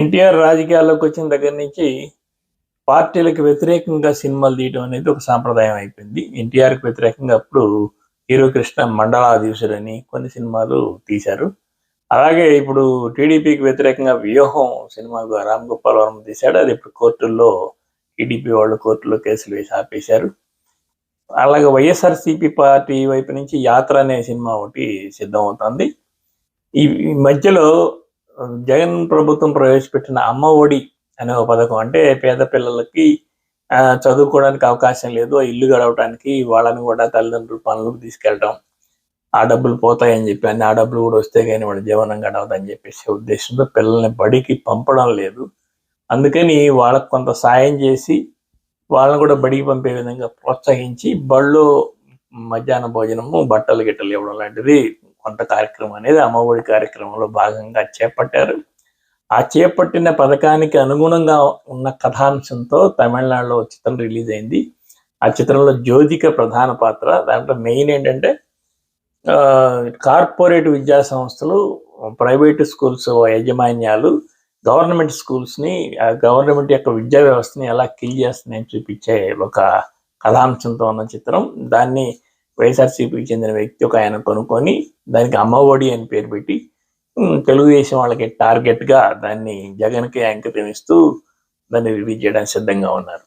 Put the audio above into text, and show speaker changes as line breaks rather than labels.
ఎన్టీఆర్ రాజకీయాల్లోకి వచ్చిన దగ్గర నుంచి పార్టీలకు వ్యతిరేకంగా సినిమాలు తీయడం అనేది ఒక సాంప్రదాయం అయిపోయింది. ఎన్టీఆర్కి వ్యతిరేకంగా అప్పుడు హీరో కృష్ణ మండలాధీశుడని కొన్ని సినిమాలు తీశారు. అలాగే ఇప్పుడు టీడీపీకి వ్యతిరేకంగా వ్యూహం సినిమా రామ్ గోపాల్ వర్మ తీశాడు. అది ఇప్పుడు కోర్టుల్లో టీడీపీ వాళ్ళు కోర్టులో కేసులు వేసి ఆపేశారు. అలాగే వైఎస్ఆర్సీపీ పార్టీ వైపు నుంచి యాత్ర అనే సినిమా ఒకటి సిద్ధమవుతుంది. ఈ ఈ మధ్యలో జగన్ ప్రభుత్వం ప్రవేశపెట్టిన అమ్మ ఒడి అనే ఒక పథకం. అంటే పేద పిల్లలకి ఆ, చదువుకోవడానికి అవకాశం లేదు. ఆ ఇల్లు గడవడానికి వాళ్ళని కూడా తల్లిదండ్రులు పనులకు తీసుకెళ్ళడం ఆ డబ్బులు పోతాయని చెప్పి అన్ని ఆ డబ్బులు కూడా వస్తే కానీ వాళ్ళ జీవనం గడవదని చెప్పేసి ఉద్దేశంతో పిల్లల్ని బడికి పంపడం లేదు. అందుకని వాళ్ళకు కొంత సాయం చేసి వాళ్ళని కూడా బడికి పంపే విధంగా ప్రోత్సహించి బళ్ళు మధ్యాహ్న భోజనము బట్టలు గిట్టలు ఇవ్వడం లాంటిది కొంత కార్యక్రమం అనేది అమ్మఒడి కార్యక్రమంలో భాగంగా చేపట్టారు. ఆ చేపట్టిన పథకానికి అనుగుణంగా ఉన్న కథాంశంతో తమిళనాడులో చిత్రం రిలీజ్ అయింది. ఆ చిత్రంలో జ్యోతిక ప్రధాన పాత్ర దాంట్లో మెయిన్ ఏంటంటే కార్పొరేట్ విద్యా సంస్థలు ప్రైవేట్ స్కూల్స్ యాజమాన్యాలు గవర్నమెంట్ స్కూల్స్ని గవర్నమెంట్ యొక్క విద్యా వ్యవస్థని ఎలా కిల్ చేస్తున్నాయని చూపించే ఒక కథాంశంతో ఉన్న చిత్రం. దాన్ని వైఎస్ఆర్సీపీకి చెందిన వ్యక్తి ఒక ఆయన కొనుక్కొని దానికి అమ్మఒడి అని పేరు పెట్టి తెలుగుదేశం వాళ్ళకి టార్గెట్గా దాన్ని జగన్కి అంకితం ఇస్తూ దాన్ని రిలీజ్ చేయడానికి సిద్ధంగా ఉన్నారు.